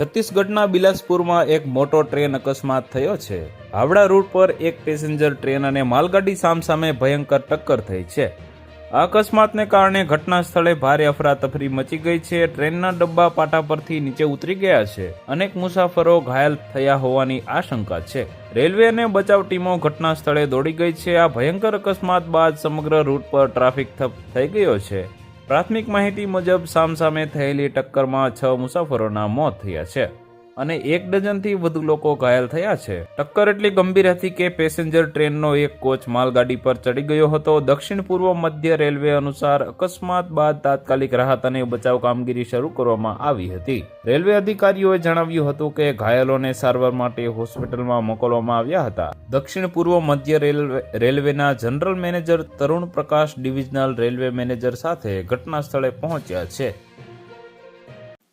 છત્તીસગઢના બિલાસપુરમાં એક મોટો ટ્રેન અકસ્માત થયો છે. હાવડા રૂટ પર એક પેસેન્જર ટ્રેન અને માલગાડી સામસામે ભયંકર ટક્કર થઈ છે. આ અકસ્માતને કારણે ઘટના સ્થળે ભારે અફરાતફરી મચી ગઈ છે. ટ્રેનના ડબ્બા પાટા પરથી નીચે ઉતરી ગયા છે. અનેક મુસાફરો ઘાયલ થયા હોવાની આશંકા છે. રેલવે અને બચાવ ટીમો ઘટના સ્થળે દોડી ગઈ છે. આ ભયંકર અકસ્માત બાદ સમગ્ર રૂટ પર ટ્રાફિક ઠપ થઈ ગયો છે. પ્રાથમિક માહિતી મુજબ સામસામે થયેલી ટક્કરમાં છ મુસાફરોના મોત થયા છે. અને એક ડઝનથી વધુ લોકો ઘાયલ થયા છે. ટક્કર એટલી ગંભીર હતી કે પેસેન્જર ટ્રેનનો એક કોચ માલગાડી પર ચડી ગયો હતો. દક્ષિણ પૂર્વ મધ્ય રેલવે અનુસાર અકસ્માત બાદ તાત્કાલિક રાહત અને બચાવ કામગીરી શરૂ કરવામાં આવી હતી. રેલવે અધિકારીઓએ જણાવ્યું હતું કે ઘાયલોને સારવાર માટે હોસ્પિટલમાં મોકલવામાં આવ્યા હતા. દક્ષિણ પૂર્વ મધ્ય રેલવે, રેલવેના general manager Tarun Prakash divisional railway manager સાથે ઘટના સ્થળે પહોંચ્યા છે.